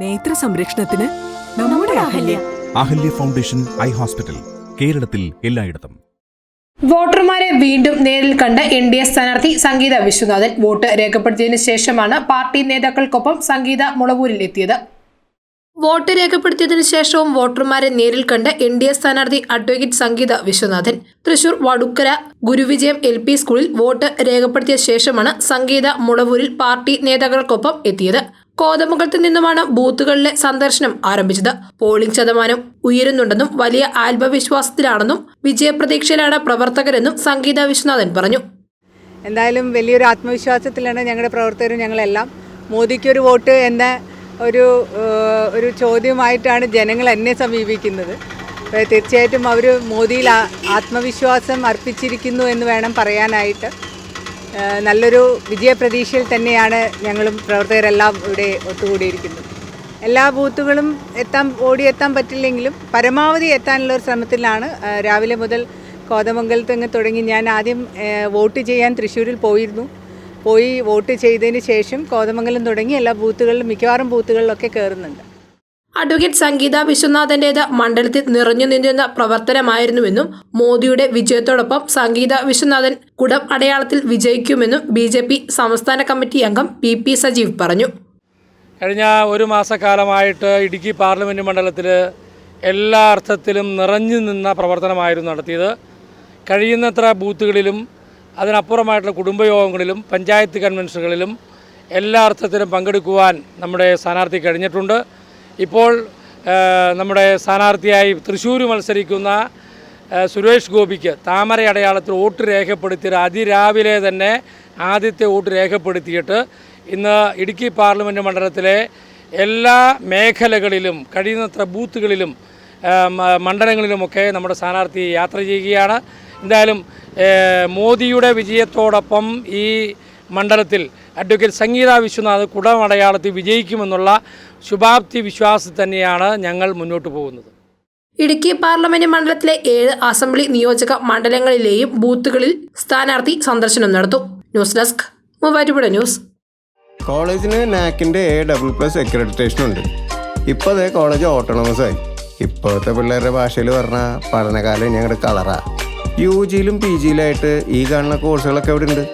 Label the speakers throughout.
Speaker 1: നേത്ര സംരക്ഷണത്തിന് നമ്മുടെ Ahalya.
Speaker 2: Ahalya foundation eye hospital കേരളത്തിൽ എല്ലായിടത്തും.
Speaker 3: വോട്ടർമാരെ വീണ്ടും നേരിൽ കണ്ട് എൻ ഡി എ സ്ഥാനാർത്ഥി സംഗീത വിശ്വനാഥൻ വോട്ട് രേഖപ്പെടുത്തിയതിനു ശേഷമാണ് പാർട്ടി നേതാക്കൾക്കൊപ്പം സംഗീത മുളവൂരിൽ എത്തിയത്. വോട്ട് രേഖപ്പെടുത്തിയതിനു ശേഷവും വോട്ടർമാരെ നേരിൽ കണ്ട് എൻ ഡി എ സ്ഥാനാർത്ഥി advocate Sangeetha Viswanathan Thrissur Vadukkara Guruvijayam L P school vote രേഖപ്പെടുത്തിയ ശേഷമാണ് സംഗീത മുളവൂരിൽ പാർട്ടി നേതാക്കൾക്കൊപ്പം എത്തിയത്. കോതമംഗലത്ത് നിന്നുമാണ് ബൂത്തുകളിലെ സന്ദർശനം ആരംഭിച്ചത്. പോളിംഗ് ശതമാനം ഉയരുന്നുണ്ടെന്നും വലിയ ആത്മവിശ്വാസത്തിലാണെന്നും വിജയപ്രതീക്ഷയിലാണ് പ്രവർത്തകരെന്നും സംഗീത വിശ്വനാഥൻ പറഞ്ഞു.
Speaker 4: എന്തായാലും വലിയൊരു ആത്മവിശ്വാസത്തിലാണ് ഞങ്ങളുടെ പ്രവർത്തകരും ഞങ്ങളെല്ലാം. മോദിക്ക് ഒരു വോട്ട് എന്ന ഒരു ഒരു ചോദ്യമായിട്ടാണ് ജനങ്ങൾ എന്നെ സമീപിക്കുന്നത്. തീർച്ചയായിട്ടും അവർ മോദിയിൽ ആത്മവിശ്വാസം അർപ്പിച്ചിരിക്കുന്നു എന്ന് വേണം പറയാനായിട്ട്. നല്ലൊരു വിജയപ്രതീക്ഷയിൽ തന്നെയാണ് ഞങ്ങളും പ്രവർത്തകരെല്ലാം ഇവിടെ ഒത്തുകൂടിയിരിക്കുന്നത്. എല്ലാ ബൂത്തുകളും എത്താൻ ഓടിയെത്താൻ പറ്റില്ലെങ്കിലും പരമാവധി എത്താനുള്ള ഒരു ശ്രമത്തിലാണ് രാവിലെ മുതൽ കോതമംഗലത്തങ്ങ് തുടങ്ങി ഞാൻ ആദ്യം വോട്ട് ചെയ്യാൻ തൃശ്ശൂരിൽ പോയിരുന്നു. പോയി വോട്ട് ചെയ്തതിന് ശേഷം കോതമംഗലം തുടങ്ങി എല്ലാ ബൂത്തുകളിലും മിക്കവാറും ബൂത്തുകളിലൊക്കെ കയറുന്നുണ്ട്.
Speaker 3: അഡ്വക്കേറ്റ് സംഗീത വിശ്വനാഥന്റേത് മണ്ഡലത്തിൽ നിറഞ്ഞു നിന്നിരുന്ന പ്രവർത്തനമായിരുന്നുവെന്നും മോദിയുടെ വിജയത്തോടൊപ്പം സംഗീത വിശ്വനാഥൻ കുടം അടയാളത്തിൽ വിജയിക്കുമെന്നും ബി ജെ പി സംസ്ഥാന കമ്മിറ്റി അംഗം പി പി സജീവ് പറഞ്ഞു.
Speaker 5: കഴിഞ്ഞ ഒരു മാസക്കാലമായിട്ട് ഇടുക്കി പാർലമെന്റ് മണ്ഡലത്തിൽ എല്ലാ അർത്ഥത്തിലും നിറഞ്ഞു നിന്ന പ്രവർത്തനമായിരുന്നു നടത്തിയത്. കഴിയുന്നത്ര ബൂത്തുകളിലും അതിനപ്പുറമായിട്ടുള്ള കുടുംബയോഗങ്ങളിലും പഞ്ചായത്ത് കൺവെൻഷനുകളിലും എല്ലാ അർത്ഥത്തിലും പങ്കെടുക്കുവാൻ നമ്മുടെ സ്ഥാനാർത്ഥി കഴിഞ്ഞിട്ടുണ്ട്. ഇപ്പോൾ നമ്മുടെ സ്ഥാനാർത്ഥിയായി തൃശ്ശൂർ മത്സരിക്കുന്ന സുരേഷ് ഗോപിക്ക് താമര അടയാളത്തിൽ വോട്ട് രേഖപ്പെടുത്തിയത് അതിരാവിലെ തന്നെ ആദ്യത്തെ വോട്ട് രേഖപ്പെടുത്തിയിട്ട് ഇന്ന് ഇടുക്കി പാർലമെന്റ് മണ്ഡലത്തിലെ എല്ലാ മേഖലകളിലും കഴിയുന്നത്ര ബൂത്തുകളിലും മണ്ഡലങ്ങളിലുമൊക്കെ നമ്മുടെ സ്ഥാനാർത്ഥി യാത്ര ചെയ്യുകയാണ്. എന്തായാലും മോദിയുടെ വിജയത്തോടൊപ്പം ഈ മണ്ഡലത്തിൽ അഡ്വക്കേറ്റ് സംഗീത വിശ്വനാഥ് കുടമടയാളത്തിൽ വിജയിക്കുമെന്നുള്ള ശുഭാപ്തി വിശ്വാസത്തിൽ തന്നെയാണ് ഞങ്ങൾ മുന്നോട്ട് പോകുന്നത്.
Speaker 3: ഇടുക്കി പാർലമെന്റ് മണ്ഡലത്തിലെ ഏഴ് അസംബ്ലി നിയോജക മണ്ഡലങ്ങളിലെയും ബൂത്തുകളിൽ സ്ഥാനാർത്ഥി സന്ദർശനം നടത്തും. News desk Muvattupuzha news.
Speaker 6: കോളേജിന് നാക്കിന്റെ എ ഡബിൾ പ്ലസ് അക്രഡിറ്റേഷൻ ഉണ്ട്. ഇപ്പോൾ അതേ കോളേജ് ഓട്ടോണമസ് ആയി. ഇപ്പോഴത്തെ പിള്ളേരുടെ ഭാഷയിൽ പറഞ്ഞാൽ പഠനകാലം ഞങ്ങളുടെ കളറാ. യു ജിയിലും പി ജിയിലായിട്ട് ഈ കാണുന്ന കോഴ്സുകളൊക്കെ ഇവിടെ ഉണ്ട്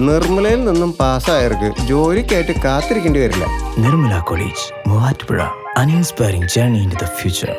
Speaker 6: നിർമ്മലയിൽ നിന്നും പാസ്സായവർക്ക് ജോലിക്കായിട്ട് കാത്തിരിക്കേണ്ടി വരില്ല.
Speaker 7: Nirmala college Muvattupuzha. An inspiring journey in the future